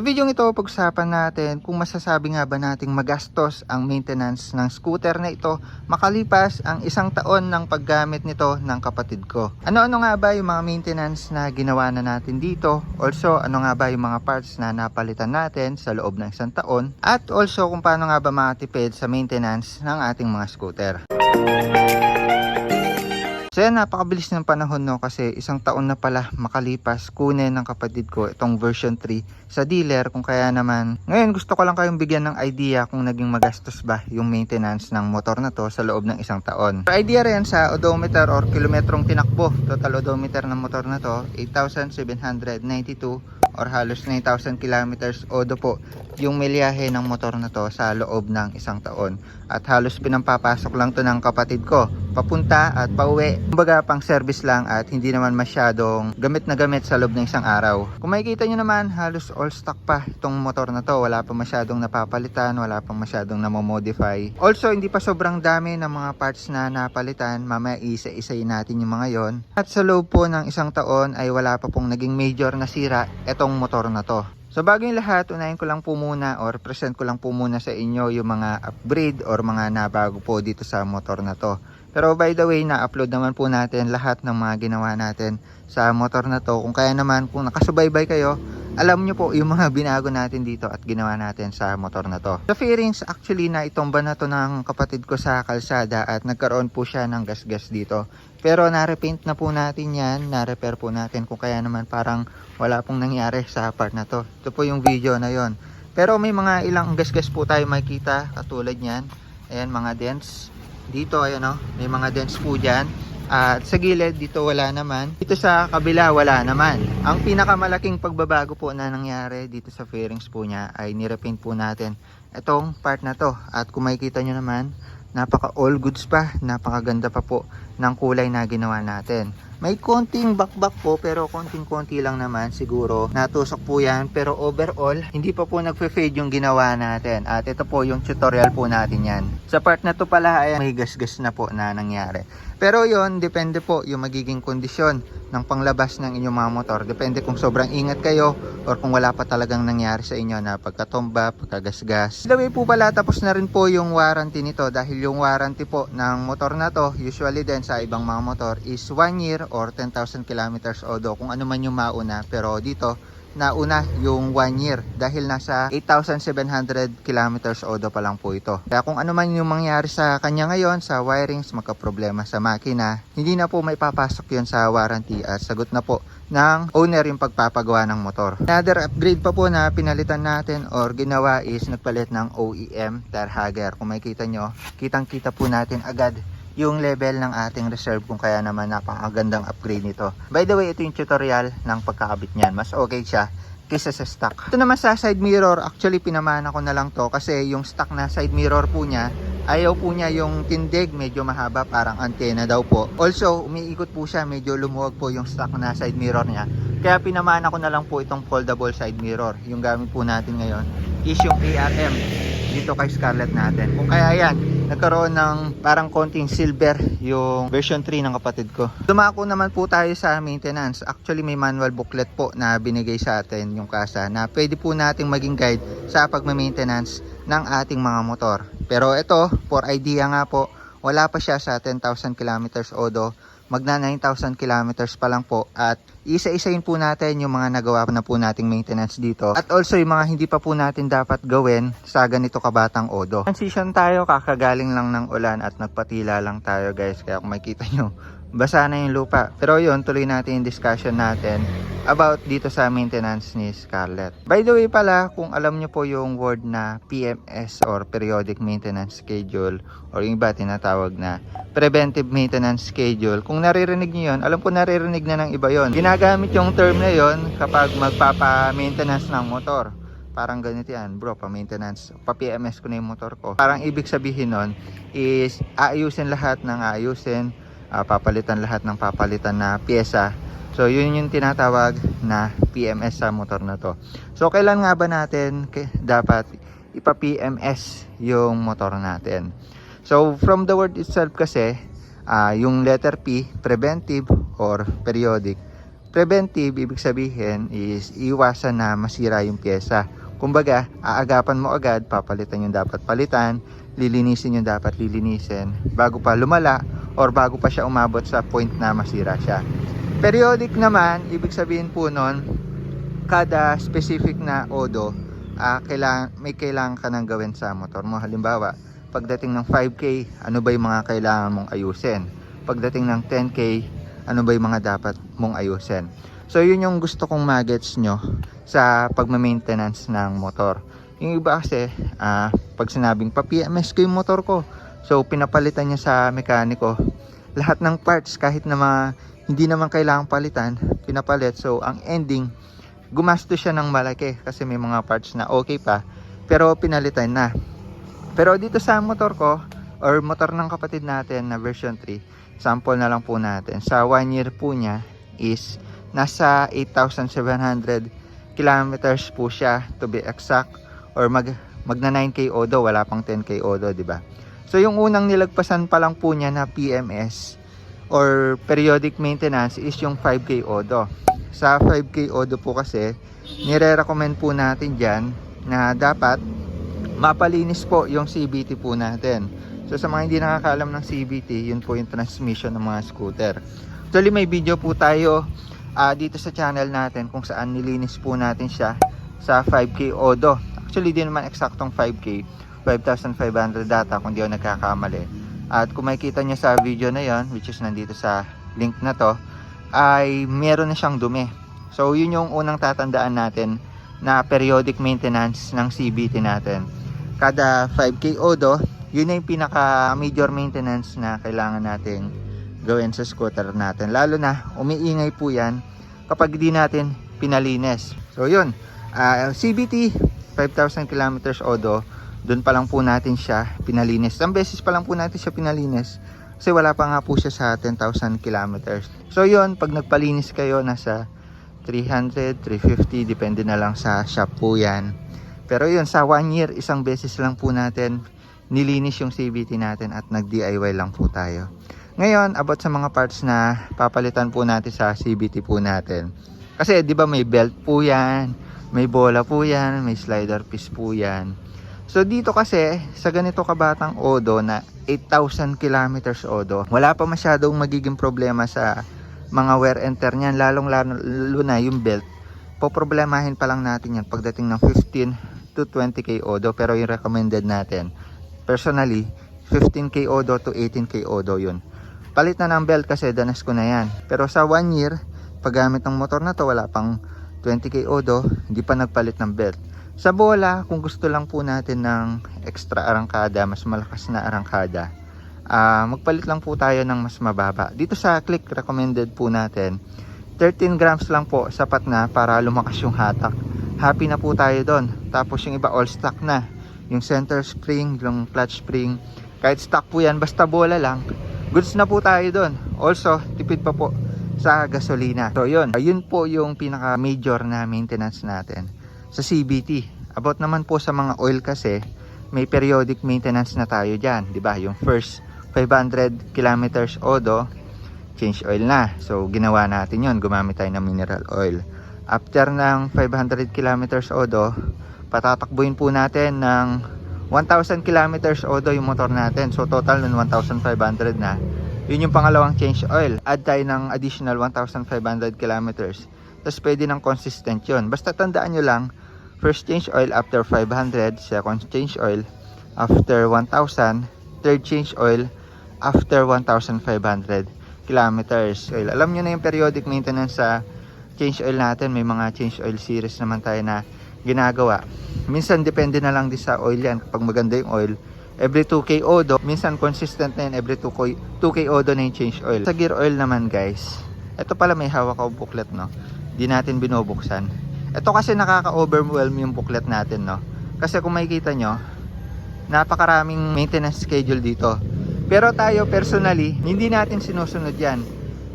Sa video ito, pag-usapan natin kung masasabi nga ba nating magastos ang maintenance ng scooter na ito makalipas ang isang taon ng paggamit nito ng kapatid ko. Ano-ano nga ba yung mga maintenance na ginawa na natin dito? Also, ano nga ba yung mga parts na napalitan natin sa loob ng isang taon? At also, kung paano nga ba makatipid sa maintenance ng ating mga scooter. So yan, napakabilis ng panahon no kasi isang taon na pala makalipas kunin ng kapatid ko itong version 3 sa dealer kung kaya naman. Ngayon gusto ko lang kayong bigyan ng idea kung naging magastos ba yung maintenance ng motor na to sa loob ng isang taon. So idea rin sa odometer or kilometrong tinakbo. Total odometer ng motor na to 8,792 or halos 9,000 kilometers odo po yung milyahe ng motor na to sa loob ng isang taon. At halos pinampapasok lang to ng kapatid ko papunta at pauwi. Kumbaga pang service lang at hindi naman masyadong gamit na gamit sa loob ng isang araw. Kung makikita nyo naman, halos all stock pa itong motor na to. Wala pa masyadong napapalitan, wala pa masyadong namomodify. Also, hindi pa sobrang dami ng mga parts na napalitan. Mamaya isa-isayin natin yung mga yon. At sa loob po ng isang taon ay wala pa pong naging major na sira itong motor na to. So bago yung lahat, unahin ko lang po muna or present ko lang po muna sa inyo yung mga upgrade or mga nabago po dito sa motor na to. Pero by the way, na-upload naman po natin lahat ng mga ginawa natin sa motor na to. Kung kaya naman, kung nakasubaybay kayo, alam nyo po yung mga binago natin dito at ginawa natin sa motor na to. Sa fairings, actually na itomba na to ng kapatid ko sa kalsada at nagkaroon po siya ng gas-gas dito. Pero na-repaint na po natin yan, na-repair po natin kung kaya naman parang wala pong nangyari sa part na to. Ito po yung video na yon. Pero may mga ilang gas-gas po tayo makikita katulad niyan. Ayan mga dents. Dito ayan o, may mga dents po dyan. At sa gilid dito wala naman. Dito sa kabila wala naman. Ang pinakamalaking pagbabago po na nangyari dito sa fairings po niya ay nirepaint po natin itong part na to. At kung makikita nyo naman, napaka all goods pa, napakaganda pa po ng kulay na ginawa natin. May konting bakbak po pero konting-konti lang naman siguro. Natusok po yan pero overall hindi pa po nagfe-fade yung ginawa natin. At ito po yung tutorial po natin yan. Sa part na to pala ay may gas-gas na po na nangyari. Pero yon depende po yung magiging kondisyon ng panglabas ng inyong mga motor. Depende kung sobrang ingat kayo or kung wala pa talagang nangyari sa inyo na pagkatomba, pagkagasgas. The way po pala tapos na rin po yung warranty nito dahil yung warranty po ng motor na to usually din sa ibang mga motor is 1 year or 10,000 kilometers odo kung ano man yung mauna pero dito nauna yung 1 year dahil nasa 8,700 kilometers odo pa lang po ito. Kaya kung ano man yung mangyari sa kanya ngayon sa wirings, magka-problema sa makina, hindi na po may papasok yun sa warranty at sagot na po ng owner yung pagpapagawa ng motor. Another upgrade pa po na pinalitan natin or ginawa is nagpalit ng OEM tire. Kung makikita nyo, kitang kita po natin agad yung level ng ating reserve kung kaya naman napakagandang upgrade nito. By the way, ito yung tutorial ng pagkakabit niyan. Mas okay siya kaysa sa stock. Ito naman sa side mirror, actually pinamana ko na lang to kasi yung stock na side mirror po niya, ayaw po niya yung tindig, medyo mahaba, parang antena daw po. Also, umiikot po siya, medyo lumuwag po yung stock na side mirror niya. Kaya pinamana ko na lang po itong foldable side mirror. Yung gamit po natin ngayon is yung ARM dito kay Scarlett natin. Kung kaya yan, nagkaroon ng parang konting silver yung version 3 ng kapatid ko. Dumako naman po tayo sa maintenance. Actually may manual booklet po na binigay sa atin yung kasa na pwede po nating maging guide sa pagma-maintenance ng ating mga motor. Pero ito, for idea nga po, wala pa siya sa 10,000 kilometers odo. Magna 9,000 kilometers pa lang po at isa-isayin po natin yung mga nagawa na po nating maintenance dito. At also yung mga hindi pa po natin dapat gawin sa ganito kabatang odo. Transition tayo, kakagaling lang ng ulan at nagpatila lang tayo guys. Kaya kung makikita nyo, basa na yung lupa. Pero yun, tuloy natin yung discussion natin about dito sa maintenance ni Scarlett. By the way pala, kung alam nyo po yung word na PMS or Periodic Maintenance Schedule or yung iba tinatawag na Preventive Maintenance Schedule, kung naririnig nyo yun, alam ko naririnig na ng iba yon. Ginagamit yung term na yon kapag magpapa-maintenance ng motor. Parang ganito yan, bro, pa-maintenance, pa-PMS ko na yung motor ko. Parang ibig sabihin nun is aayusin lahat ng aayusin, ah, papalitan lahat ng papalitan na pyesa. So, yun yung tinatawag na PMS sa motor na to. So, kailan nga ba natin dapat ipa-PMS yung motor natin? So, from the word itself kasi, ah, yung letter P, preventive or periodic, Preventive, ibig sabihin is iwasan na masira yung pyesa. Kumbaga, aagapan mo agad, papalitan yung dapat palitan, lilinisin yung dapat lilinisin bago pa lumala or bago pa siya umabot sa point na masira siya. Periodic naman, ibig sabihin po nun, kada specific na odo, ah, kailangan, may kailangan ka nang gawin sa motor mo. Halimbawa, pagdating ng 5K, ano ba yung mga kailangan mong ayusin? Pagdating ng 10K, ano ba yung mga dapat mong ayusin? So, yun yung gusto kong magets nyo sa pagma-maintenance ng motor. Yung iba kasi, ah, pag sinabing pa-PMS ko yung motor ko, so pinapalitan niya sa mekaniko. Lahat ng parts, kahit na mga hindi naman kailangang palitan, pinapalit. So, ang ending, gumasto siya ng malaki kasi may mga parts na okay pa, pero pinalitan na. Pero dito sa motor ko, or motor ng kapatid natin na version 3, sample na lang po natin. Sa 1 year po niya is nasa 8,700 kilometers po siya to be exact or mag magna 9k odo wala pang 10k odo di ba? So yung unang nilagpasan pa lang po niya na PMS or periodic maintenance is yung 5k odo. Sa 5k odo po kasi nire-recommend po natin diyan na dapat mapalinis po yung CVT po natin. So sa mga hindi nakakaalam ng CVT yun po yung transmission ng mga scooter. Actually may video po tayo ah, dito sa channel natin kung saan nilinis po natin siya sa 5K Odo. Actually, di naman eksaktong 5K. 5,500 data kung di ako nagkakamali. At kung makikita niya sa video na yon which is nandito sa link na to, ay meron na siyang dumi. So, yun yung unang tatandaan natin na periodic maintenance ng CBT natin. Kada 5K Odo, yun na yung pinaka major maintenance na kailangan nating gawin sa scooter natin. Lalo na, umiingay po yan kapag di natin pinalinis. So yun, ah, CBT 5,000 kilometers odo, doon pa lang po natin siya pinalinis. Isang beses pa lang po natin siya pinalinis kasi wala pa nga po siya sa 10,000 kilometers. So yun, pag nagpalinis kayo, nasa 300, 350, depende na lang sa shop po yan. Pero yun, sa 1 year, isang beses lang po natin nilinis yung CVT natin at nag-DIY lang po tayo. Ngayon, about sa mga parts na papalitan po natin sa CBT po natin. Kasi 'di ba may belt po 'yan, may bola po 'yan, may slider piece po 'yan. So dito kasi sa ganito kabatang odo na 8,000 kilometers odo, wala pa masyadong magiging problema sa mga wear and tear niyan, lalong lalo na yung belt. Poproblemahin pa lang natin yan pagdating ng 15 to 20k odo pero yung recommended natin personally 15k odo to 18k odo yun palit na ng belt kasi danas ko na yan pero sa 1 year paggamit ng motor na to wala pang 20k odo hindi pa nagpalit ng belt. Sa bola kung gusto lang po natin ng extra arangkada mas malakas na arangkada ah magpalit lang po tayo ng mas mababa. Dito sa click recommended po natin 13 grams lang po sapat na para lumakas yung hatak. Happy na po tayo doon tapos yung iba all stock na. Yung center spring yung clutch spring kahit stock po yan basta bola lang. Goods na po tayo doon. Also, tipid pa po sa gasolina. So, yun. Yun po yung pinaka major na maintenance natin sa CBT. About naman po sa mga oil kasi, may periodic maintenance na tayo dyan. 'di ba Yung first 500 kilometers odo, change oil na. So, ginawa natin yon Gumamit tayo ng mineral oil. After ng 500 kilometers odo, patatakbuhin po natin ng 1,000 kilometers odo yung motor natin. So total nun 1,500 na. Yun yung pangalawang change oil. Add tayo ng additional 1,500 kilometers. Tapos pwede ng consistent yun. Basta tandaan nyo lang, first change oil after 500, second change oil after 1,000, third change oil after 1,500 kilometers. Oil. Alam nyo na yung periodic maintenance sa change oil natin. May mga change oil series naman tayo na ginagawa. Minsan depende na lang din sa oil yan kapag maganda yung oil. Every 2k odo, minsan consistent na yun every 2k, 2k odo na yung change oil. Sa gear oil naman guys, ito pala may hawak ako booklet no. Di natin binubuksan. Ito kasi nakaka-overwhelm yung booklet natin no. Kasi kung makikita nyo, napakaraming maintenance schedule dito. Pero tayo personally, hindi natin sinusunod yan.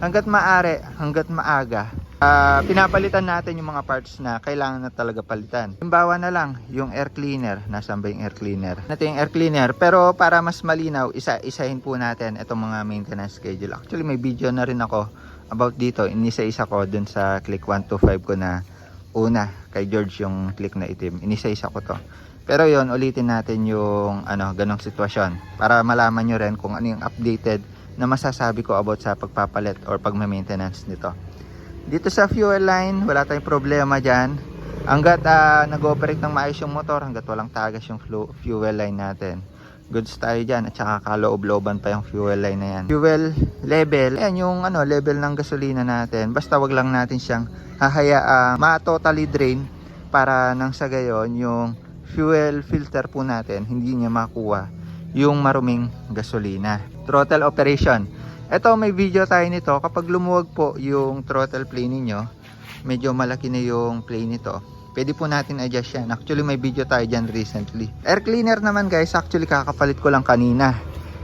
Hanggat maaari, hanggat maaga, Ah, pinapalitan natin yung mga parts na kailangan na talaga palitan. Halimbawa na lang, yung air cleaner. Nasaan ba yung air cleaner? Natin yung air cleaner. Pero para mas malinaw, isa-isahin po natin itong mga maintenance schedule. Actually, may video na rin ako about dito, inisa-isa ko dun sa click 125 ko na una kay George yung click na itim. Inisa-isa ko to. Pero yon ulitin natin yung ano, ganong sitwasyon para malaman nyo rin kung ano yung updated na masasabi ko about sa pagpapalit or pagma-maintenance nito. Dito sa fuel line, wala tayong problema dyan. Hanggat ah, nag-ooperate ng maayos yung motor, hanggat walang tagas yung fuel line natin. Goods tayo dyan at saka kaloob-looban pa yung fuel line na yan. Fuel level, ayan yung ano, level ng gasolina natin. Basta wag lang natin siyang hahayaan ma-totally drain para nang sa gayon yung fuel filter po natin hindi niya makuha yung maruming gasolina. Throttle operation. Ito may video tayo nito. Kapag lumuwag po yung throttle play ninyo medyo malaki na yung play nito. Pwede po natin adjust yan. Actually may video tayo dyan recently. Air cleaner naman guys. Actually kakapalit ko lang kanina.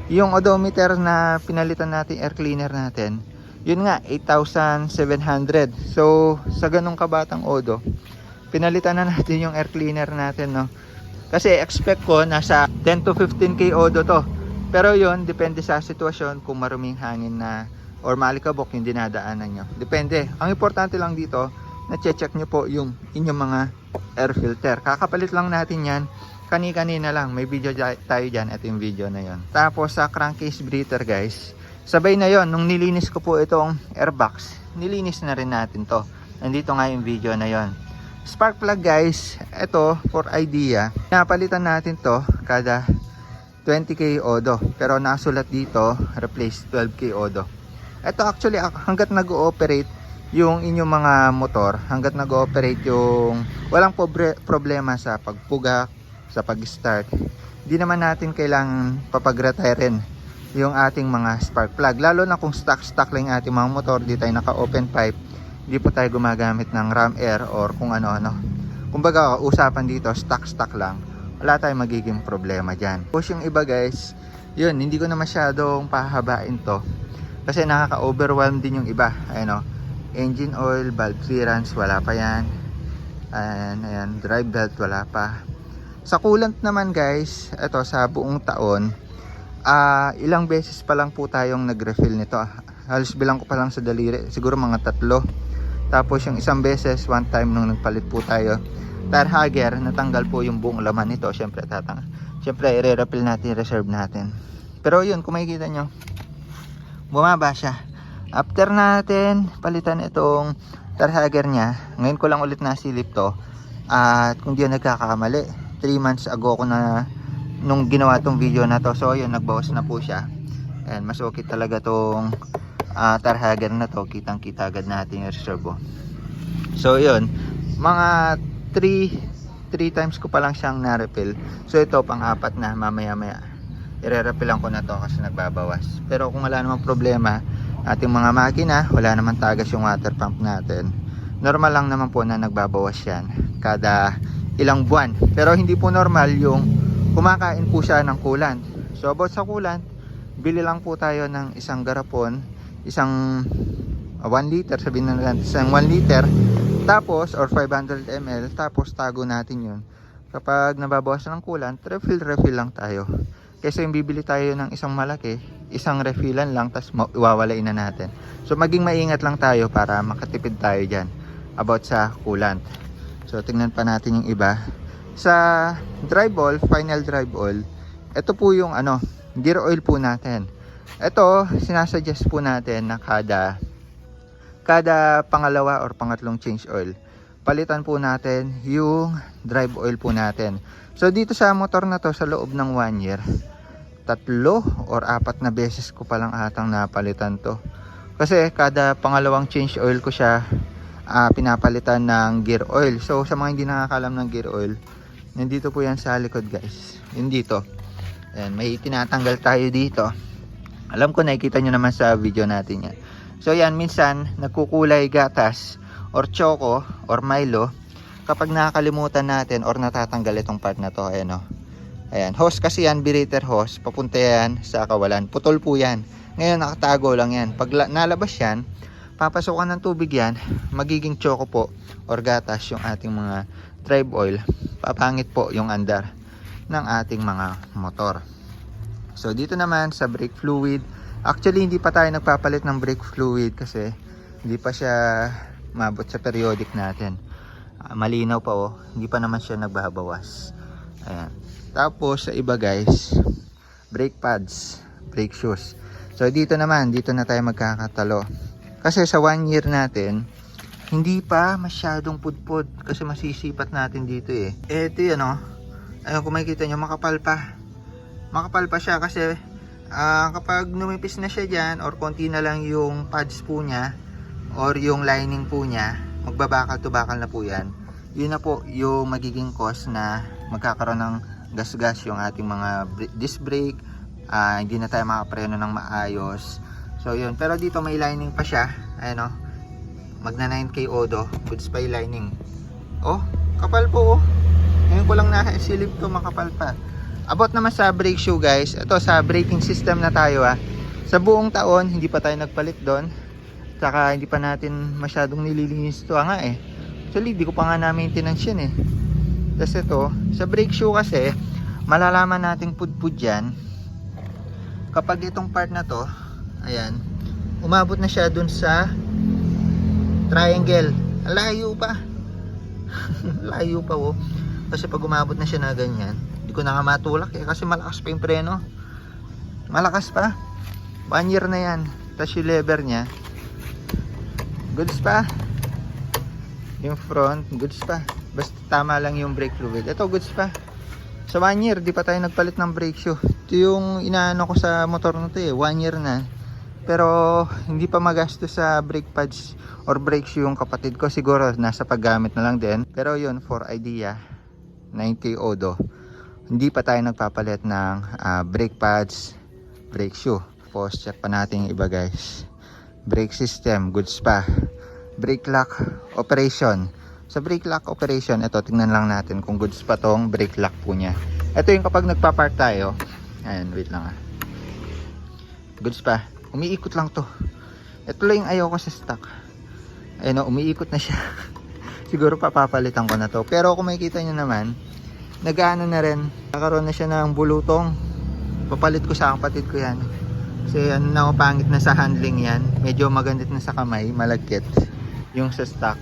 Yung odometer na pinalitan natin air cleaner natin yun nga 8,700 so sa ganong kabatang odo pinalitan na natin yung air cleaner natin no? Kasi expect ko nasa 10 to 15k odo to pero yun depende sa sitwasyon kung maruming hangin na or maalikabok yung dinadaanan nyo. Depende. Ang importante lang dito na check nyo po yung inyong mga air filter. Kakapalit lang natin yan. Kani-kanina lang may video tayo dyan. Ito yung video na yon tapos sa crankcase breather guys sabay na yon nung nilinis ko po itong airbox nilinis na rin natin to. Nandito nga yung video na yon spark plug guys. Ito for idea. Napalitan natin to kada 20k odo. Pero nasulat dito replace 12k odo. Ito actually ak- hanggat nag-ooperate yung inyong mga motor hanggat nag-ooperate yung walang problema sa pagpuga sa pag-start di naman natin kailangan papag-retirein yung ating mga spark plug. Lalo na kung stock stock lang ating mga motor di tayo naka open pipe di po tayo gumagamit ng ram air or kung ano ano kumbaga usapan dito stock stock lang wala tayong magiging problema dyan. Push yung iba guys yun hindi ko na masyadong pahabain to. Kasi nakaka-overwhelm din yung iba. Ayun o engine oil valve clearance wala pa yan. Ayan, ayan drive belt wala pa. Sa coolant naman guys ito sa buong taon ah ilang beses pa lang po tayong nag-refill nito. Halos bilang ko pa lang sa daliri siguro mga tatlo. Tapos yung isang beses one time nung nagpalit po tayo tire hugger natanggal po yung buong laman nito syempre tatang syempre i-refill natin reserve natin. Pero yun kung makikita nyo bumaba siya. After natin palitan itong tire hugger nya ngayon ko lang ulit nasilip to. At kung di nagkakamali 3 months ago ko na nung ginawa tong video na to. So yun nagbawas na po siya. And mas okay talaga tong uh, tire hugger na to. Kitang kita agad natin yung reserve oh. so yun mga 3 3 times ko pa lang siyang na-refill. So ito pang apat na mamaya maya ire-refillan ko na to kasi nagbabawas. Pero kung wala namang problema ating mga makina wala naman tagas yung water pump natin. Normal lang naman po na nagbabawas yan kada ilang buwan. Pero hindi po normal yung kumakain po siya ng coolant. So about sa coolant bili lang po tayo ng isang garapon isang 1 liter sabihin na lang isang 1 liter tapos or 500 ml tapos tago natin yun. Kapag nababawasan ng coolant refill refill lang tayo. Kasi yung bibili tayo ng isang malaki isang refillan lang tapos iwawalain na natin. So maging maingat lang tayo para makatipid tayo dyan about sa coolant so tingnan pa natin yung iba. Sa drive oil final drive oil ito po yung ano gear oil po natin. Ito sinasuggest po natin na kada kada pangalawa or pangatlong change oil palitan po natin yung drive oil po natin. So dito sa motor na to sa loob ng 1 year tatlo or apat na beses ko palang atang napalitan to. Kasi kada pangalawang change oil ko siya ah, pinapalitan ng gear oil. So sa mga hindi nakakalam ng gear oil nandito po yan sa likod guys. Yun dito. Ayan, may tinatanggal tayo dito. Alam ko nakikita nyo naman sa video natin yan so yan minsan nagkukulay gatas or choco or milo. Kapag nakakalimutan natin or natatanggal itong part na to ayan o ayan hose kasi yan biriter hose. Papunta yan sa kawalan. Putol po yan. Ngayon nakatago lang yan. Pag la- nalabas yan papasokan ng tubig yan magiging choco po or gatas yung ating mga drive oil. Papangit po yung andar ng ating mga motor. So dito naman sa brake fluid actually hindi pa tayo nagpapalit ng brake fluid kasi Hindi pa siya mabot sa periodic natin. Ah, malinaw pa oh. Hindi pa naman siya nagbabawas. Ayan. Tapos sa iba guys, brake pads, brake shoes. So dito naman, dito na tayo magkakatalo. Kasi sa one year natin, hindi pa masyadong pudpud kasi masisipat natin dito eh. Eto yun oh. Ayun kung makikita nyo, makapal pa. Makapal pa siya kasi ah, kapag numipis na siya dyan or konti na lang yung pads po niya or yung lining po niya, magbabakal to bakal na po yan. Yun na po yung magiging cause na magkakaroon ng gas-gas yung ating mga disc brake, ah, hindi na tayo makapreno ng maayos. So yun, pero dito may lining pa siya. Ayan oh. Magna 9K Odo, goods pa yung lining. Oh, kapal po oh. Ngayon ko lang nakasilip to makapal pa. About naman sa brake shoe guys, ito sa braking system na tayo ah. Sa buong taon, hindi pa tayo nagpalit doon. Saka hindi pa natin masyadong nililinis ito ah, nga eh. Actually, hindi ko pa nga na-maintenance yan eh. Tapos ito, sa brake shoe kasi, malalaman nating pudpud yan. Kapag itong part na to, ayan, umabot na siya dun sa triangle. Ang Layo pa. Layo pa oh. Kasi pag umabot na siya na ganyan, hindi ko na nga matulak eh kasi malakas pa yung preno. Malakas pa. One year na yan. Tapos yung lever niya, goods pa. Yung front, goods pa. Basta tama lang yung brake fluid. Ito, goods pa. Sa one year, di pa tayo nagpalit ng brake shoe. Ito yung inaano ko sa motor na to eh. One year na. Pero hindi pa magastos sa brake pads or brake shoe yung kapatid ko. Siguro nasa paggamit na lang din. Pero yun, for idea, 9K Odo. Hindi pa tayo nagpapalit ng ah, brake pads, brake shoe. Tapos check pa natin yung iba guys. Brake system, goods pa. Brake lock operation. Sa brake lock operation, ito tingnan lang natin kung goods pa tong brake lock po niya. Ito yung kapag nagpa-park tayo. Ayan, wait lang ah. Goods pa. Umiikot lang to. Ito lang yung ayaw ko sa stock. Ayun o, umiikot na siya. Siguro papapalitan ko na to. Pero kung makikita nyo naman, nagaano na rin. Nakaroon na siya ng bulutong. Papalit ko sa kapatid ko yan. Kasi ano na pangit na sa handling yan. Medyo magandit na sa kamay, malagkit. Yung sa stock.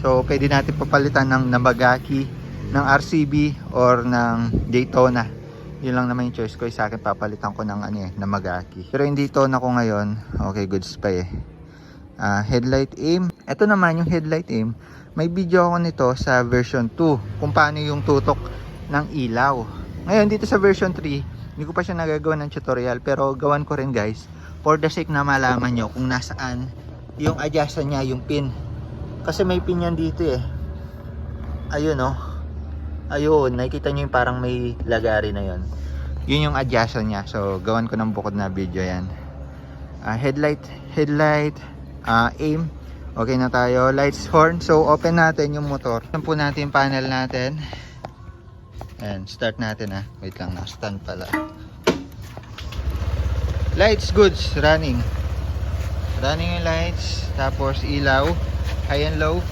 So pwede natin papalitan ng Namagaki, ng RCB, or ng Daytona. Yun lang naman yung choice ko. Sa akin papalitan ko ng ano eh, Namagaki. Pero yung Daytona ko ngayon, okay goods pa eh. Ah, headlight aim. Ito naman yung headlight aim. May video ako nito sa version 2 kung paano yung tutok ng ilaw. Ngayon dito sa version 3, hindi ko pa siya nagagawa ng tutorial pero gawan ko rin guys for the sake na malaman nyo kung nasaan yung adjustan niya, yung pin. Kasi may pin yan dito eh. Ayun oh. Ayun, nakikita nyo yung parang may lagari na yon. Yun yung adjustan niya. So gawan ko ng bukod na video yan. Ah, headlight, headlight, ah, aim. Okay na tayo. Lights, horn. So, open natin yung motor. Open po natin yung panel natin. Ayan, start natin ha. Wait lang, naka-stand pala. Lights, goods, running. Running yung lights. Tapos, ilaw. High and low.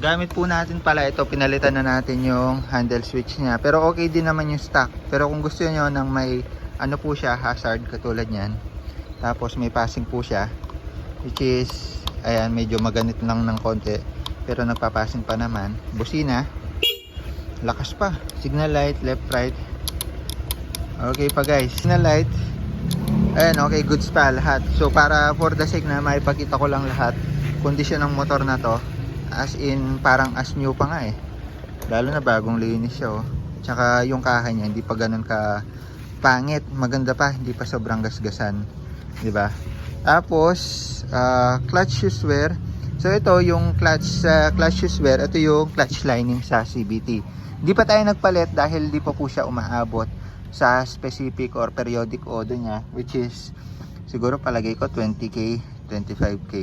Gamit po natin pala ito. Pinalitan na natin yung handle switch niya. Pero okay din naman yung stock. Pero kung gusto niyo ng may ano po siya, hazard katulad niyan. Tapos may passing po siya which is ayan medyo maganit lang ng konti pero nagpapassing pa naman busina lakas pa. Signal light left right. Okay pa guys. Signal light. Ayan okay goods pa lahat. So para for the sake na maipakita ko lang lahat kondisyon ng motor na to as in parang as new pa nga eh. Lalo na bagong linis siya oh. Tsaka yung kaha niya hindi pa ganun ka pangit. Maganda pa hindi pa sobrang gasgasan. Di ba? Tapos, ah, clutch shoe wear. So ito yung clutch sa clutch shoe wear, ito yung clutch lining sa CBT. Hindi pa tayo nagpalit dahil di pa po siya umaabot sa specific or periodic odo niya which is siguro palagay ko 20k, 25k.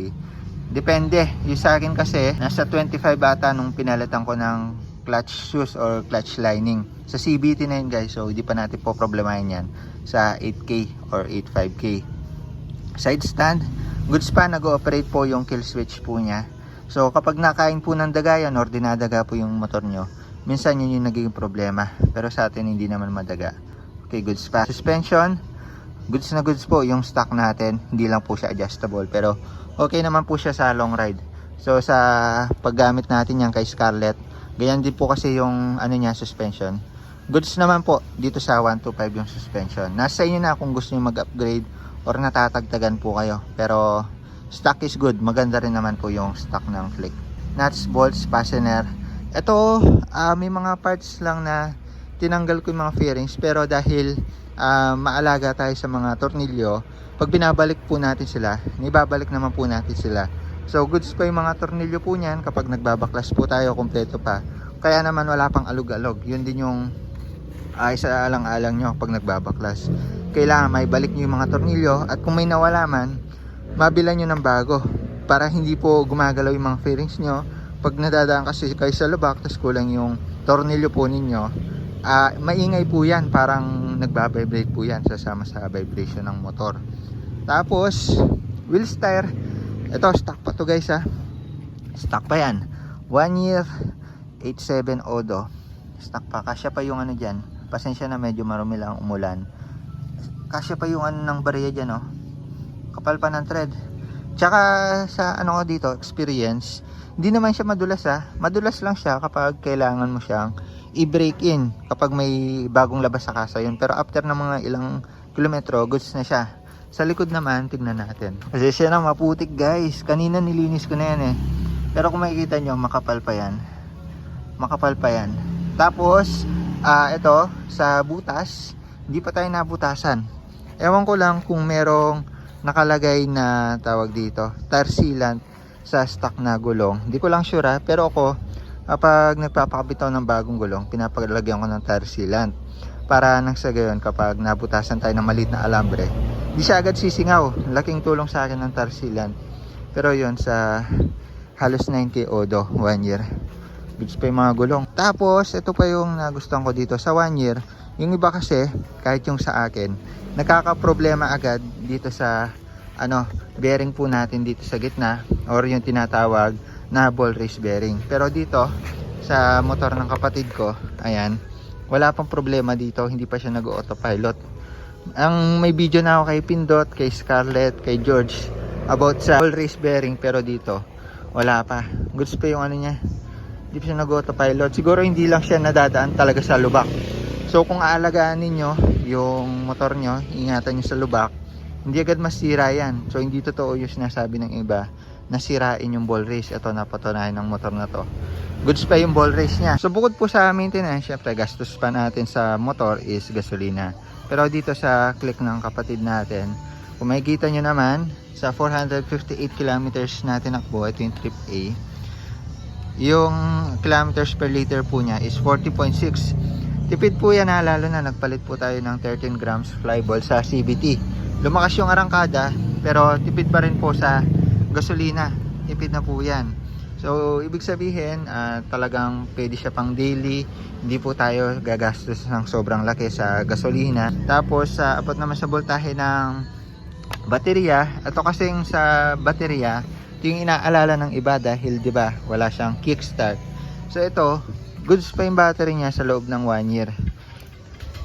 Depende. Yung sa akin kasi nasa 25 ata nung pinalitan ko ng clutch shoes or clutch lining. Sa CBT na yun guys, so hindi pa natin po problemahin yan sa 8k or 85k side stand goods pa nag-ooperate po yung kill switch po niya so kapag nakain po ng daga yan or dinadaga po yung motor nyo minsan yun yung nagiging problema pero sa atin hindi naman madaga okay goods pa suspension goods na goods po yung stock natin. Hindi lang po siya adjustable. Pero okay naman po siya sa long ride. So sa paggamit natin yan kay Scarlett, ganyan din po kasi yung ano niya suspension. Goods naman po dito sa 125 yung suspension. Nasa inyo na kung gusto niyo mag-upgrade or natatagtagan po kayo. Pero stock is good. Maganda rin naman po yung stock ng Click. Nuts, bolts, fastener. Ito, ah, may mga parts lang na tinanggal ko yung mga fairings pero dahil ah, maalaga tayo sa mga tornilyo, pag binabalik po natin sila, ibabalik naman po natin sila. So goods pa yung mga tornilyo po niyan kapag nagbabaklas po tayo kompleto pa. Kaya naman wala pang alog-alog. Yun din yung ay sa alang-alang nyo pag nagbabaklas. Kailangan may balik nyo yung mga tornilyo at kung may nawala man, mabila nyo ng bago para hindi po gumagalaw yung mga fairings nyo. Pag nadadaan kasi kayo sa lubak, tapos kulang yung tornilyo po ninyo, ah maingay po yan, parang nagbabibrate po yan sasama sa vibration ng motor. Tapos, wheel tire, ito stock pa to guys ha. Stock pa yan. 1 year 87 Odo. Stock pa. Kasya pa yung ano dyan. Pasensya na medyo marumi lang umulan. Kasya pa yung ano ng bariya dyan oh. Kapal pa ng thread. Tsaka sa ano ko dito, experience, hindi naman siya madulas ha. Madulas lang siya kapag kailangan mo siyang i-break in kapag may bagong labas sa kasa yun. Pero after ng mga ilang kilometro, goods na siya. Sa likod naman, tignan natin. Kasi siya na maputik guys. Kanina nilinis ko na yan eh. Pero kung makikita nyo, makapal pa yan. Makapal pa yan. Tapos, ah ito, sa butas, hindi pa tayo nabutasan. Ewan ko lang kung merong nakalagay na tawag dito, tire sealant sa stock na gulong. Hindi ko lang sure ha, pero ako, kapag nagpapakabitaw ng bagong gulong, pinapaglagyan ko ng tire sealant. Para nang sa gayon, kapag nabutasan tayo ng maliit na alambre, di siya agad sisingaw. Laking tulong sa akin ng tire sealant. Pero yon sa halos 90 odo, 1 year. Goods pa yung mga gulong. Tapos, ito pa yung nagustuhan ko dito sa 1 year. Yung iba kasi, kahit yung sa akin, nakaka-problema agad dito sa ano, bearing po natin dito sa gitna or yung tinatawag na ball race bearing. Pero dito, sa motor ng kapatid ko, ayan, wala pang problema dito, hindi pa siya nag-autopilot. Ang may video na ako kay Pindot, kay Scarlett, kay George about sa ball race bearing pero dito wala pa. Goods pa yung ano niya. Hindi pa siya nag-autopilot. Siguro hindi lang siya nadadaan talaga sa lubak. So kung aalagaan ninyo yung motor nyo, ingatan nyo sa lubak, hindi agad masira yan. So hindi totoo yung sinasabi ng iba na sirain yung ball race. Ito napatunayan ng motor na to. Goods pa yung ball race niya. So bukod po sa maintenance, syempre gastos pa natin sa motor is gasolina. Pero dito sa click ng kapatid natin, kung makikita nyo naman, sa 458 kilometers na tinakbo, ito yung trip A, yung kilometers per liter po niya is 40.6. Tipid po yan ha, lalo na nagpalit po tayo ng 13 grams flyball sa CVT. Lumakas yung arangkada, pero tipid pa rin po sa gasolina. Tipid na po yan. So, ibig sabihin, ah, talagang pwede siya pang daily. Hindi po tayo gagastos ng sobrang laki sa gasolina. Tapos, sa abot naman sa voltahe ng baterya, ito kasing sa baterya, ito yung inaalala ng iba dahil 'di ba wala siyang kickstart. So ito, goods pa yung battery niya sa loob ng 1 year.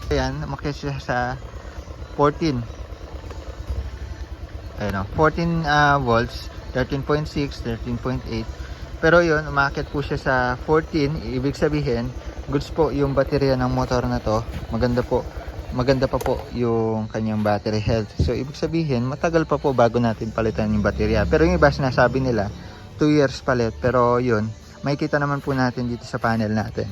Ayan, umakyat siya sa 14. Ayun o, 14 ah, volts, 13.6, 13.8. Pero yun, umakyat po siya sa 14. Ibig sabihin, goods po yung baterya ng motor na to. Maganda po. Maganda pa po yung kanyang battery health. So, ibig sabihin, matagal pa po bago natin palitan yung baterya. Pero yung iba sinasabi nila, 2 years palit. Pero yun, makikita naman po natin dito sa panel natin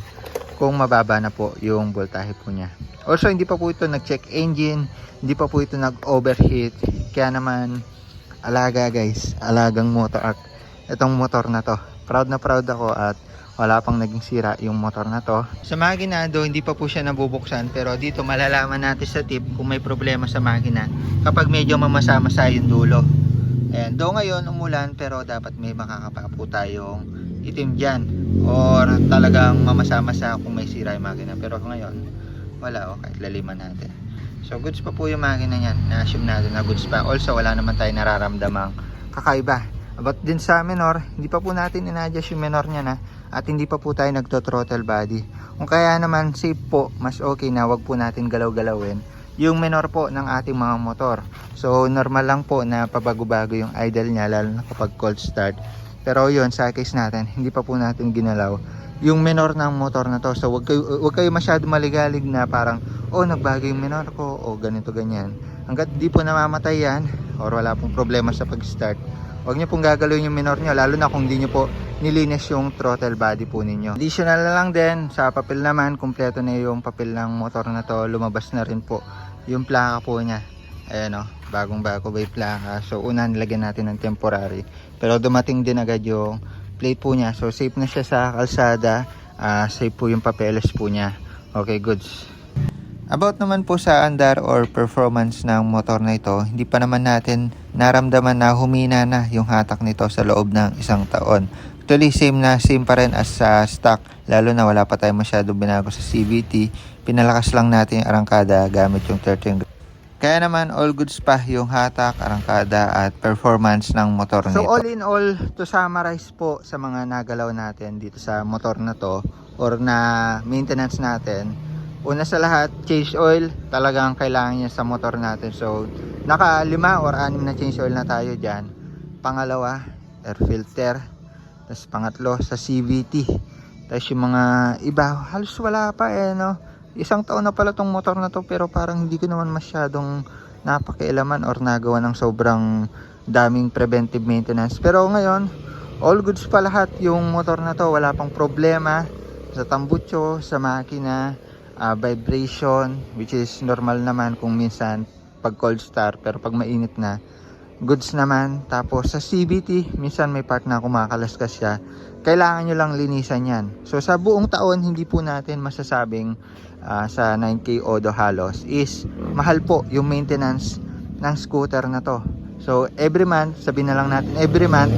kung mababa na po yung voltahe po niya. Also, hindi pa po ito nag-check engine, hindi pa po ito nag-overheat. Kaya naman, alaga guys, alagang motor at itong motor na to. Proud na proud ako at wala pang naging sira yung motor na to. Sa makina do, hindi pa po siya nabubuksan pero dito malalaman natin sa tip kung may problema sa makina kapag medyo mamasa-masa yung dulo. Ayan, do ngayon umulan pero dapat may makakapa po tayong itim dyan or talagang mamasa-masa kung may sira yung makina pero ngayon wala o kahit laliman natin. So goods pa po yung makina niyan. Na-assume natin na goods pa. Also wala naman tayo nararamdamang kakaiba. About din sa minor, hindi pa po natin in-adjust yung minor niya na at hindi pa po tayo nagto-throttle body. Kung kaya naman safe po, mas okay na wag po natin galaw-galawin yung menor po ng ating mga motor. So normal lang po na pabago-bago yung idle niya lalo na kapag cold start. Pero yun sa case natin, hindi pa po natin ginalaw yung menor ng motor na to. So wag kayo, wag kayo masyado maligalig na parang oh nagbago yung menor ko o ganito ganyan. Hanggat di po namamatay yan or wala pong problema sa pag-start, Huwag niyo pong gagalawin yung minor niyo lalo na kung hindi niyo po nilinis yung throttle body po ninyo. Additional na lang din sa papel naman, kumpleto na yung papel ng motor na to. Lumabas na rin po yung plaka po niya. Ayan o, bagong bago ba yung plaka. So una nilagyan natin ng temporary. Pero dumating din agad yung plate po niya. So safe na siya sa kalsada. Ah, safe po yung papeles po niya. Okay, goods. About naman po sa andar or performance ng motor na ito, hindi pa naman natin naramdaman na humina na yung hatak nito sa loob ng isang taon. Actually, same na same pa rin as sa stock, lalo na wala pa tayo masyado binago sa CVT. Pinalakas lang natin yung arangkada gamit yung 13 kaya naman all goods pa yung hatak, arangkada at performance ng motor nito. So all in all, to summarize po sa mga nagalaw natin dito sa motor na to or na maintenance natin, Una sa lahat, change oil. Talagang kailangan niya sa motor natin. So, naka lima or anim na change oil na tayo dyan. Pangalawa, air filter. Tapos pangatlo, sa CVT. Tapos yung mga iba, halos wala pa eh, no? Isang taon na pala tong motor na to pero parang hindi ko naman masyadong napakialaman or nagawa ng sobrang daming preventive maintenance. Pero ngayon, all goods pa lahat yung motor na to. Wala pang problema sa tambucho, sa makina uh, vibration which is normal naman kung minsan pag cold start pero pag mainit na goods naman tapos sa CVT minsan may part na kumakalaskas siya kailangan nyo lang linisan yan. So sa buong taon hindi po natin masasabing uh, sa 9K Odo halos is mahal po yung maintenance ng scooter na to. So every month sabi na lang natin every month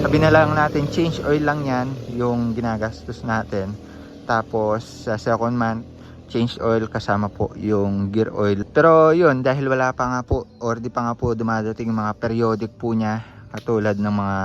sabi na lang natin change oil lang yan yung ginagastos natin. Tapos sa second month change oil kasama po yung gear oil. Pero yun, dahil wala pa nga po or di pa nga po dumadating mga periodic po niya katulad ng mga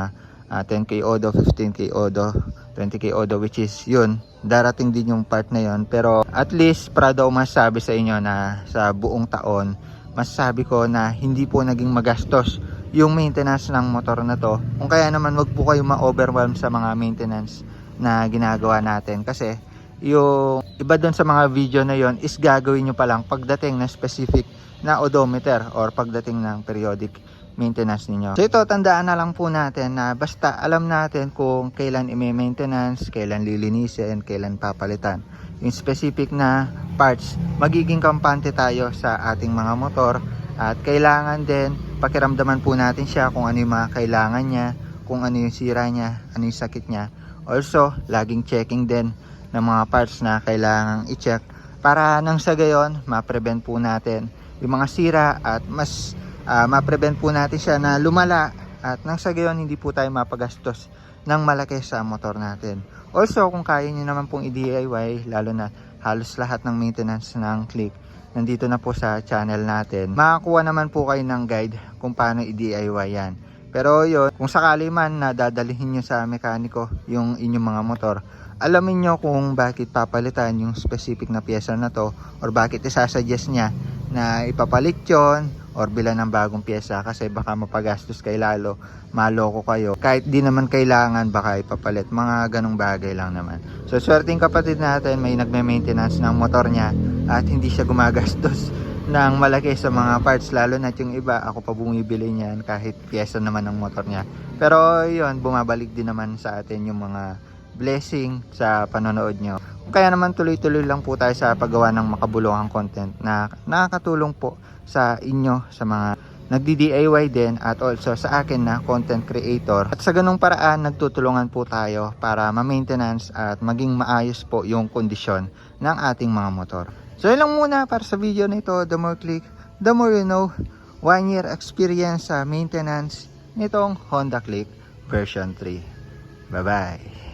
uh, 10k odo, 15k odo, 20k odo which is yun, darating din yung part na yun. Pero at least proud ako masasabi sa inyo na sa buong taon, masasabi ko na hindi po naging magastos yung maintenance ng motor na to. Kung kaya naman wag po kayo ma-overwhelm sa mga maintenance na ginagawa natin kasi yung iba doon sa mga video na yon is gagawin nyo pa lang pagdating ng specific na odometer or pagdating ng periodic maintenance ninyo. So ito, tandaan na lang po natin na basta alam natin kung kailan i-maintenance, kailan lilinisin, kailan papalitan. Yung specific na parts, magiging kampante tayo sa ating mga motor at kailangan din pakiramdaman po natin siya kung ano yung mga kailangan niya, kung ano yung sira niya, ano yung sakit niya. Also, laging checking din ng mga parts na kailangang i-check para nang sa gayon ma-prevent po natin yung mga sira at mas uh, ma-prevent po natin siya na lumala at nang sa gayon hindi po tayo mapagastos ng malaki sa motor natin. Also kung kaya niyo naman pong i-DIY lalo na halos lahat ng maintenance ng click nandito na po sa channel natin. Makakuha naman po kayo ng guide kung paano i-DIY yan. Pero yun, kung sakali man na dadalhin nyo sa mekaniko yung inyong mga motor, alamin nyo kung bakit papalitan yung specific na pyesa na to or bakit isasuggest niya na ipapalit yon or bilan ng bagong pyesa kasi baka mapagastos kay lalo maloko kayo. Kahit di naman kailangan baka ipapalit. Mga ganong bagay lang naman. So swerteng kapatid natin may nagme-maintenance ng motor niya at hindi siya gumagastos ng malaki sa mga parts lalo na yung iba ako pa bumibili niyan kahit pyesa naman ng motor niya. Pero yon bumabalik din naman sa atin yung mga blessing sa panonood nyo. Kaya naman tuloy-tuloy lang po tayo sa paggawa ng makabuluhang content na nakakatulong po sa inyo sa mga nagdi-DIY din at also sa akin na content creator. At sa ganung paraan, nagtutulungan po tayo para ma-maintenance at maging maayos po yung kondisyon ng ating mga motor. So yun lang muna para sa video na ito. The more click, the more you know. One year experience sa maintenance nitong Honda Click version 3. Bye-bye!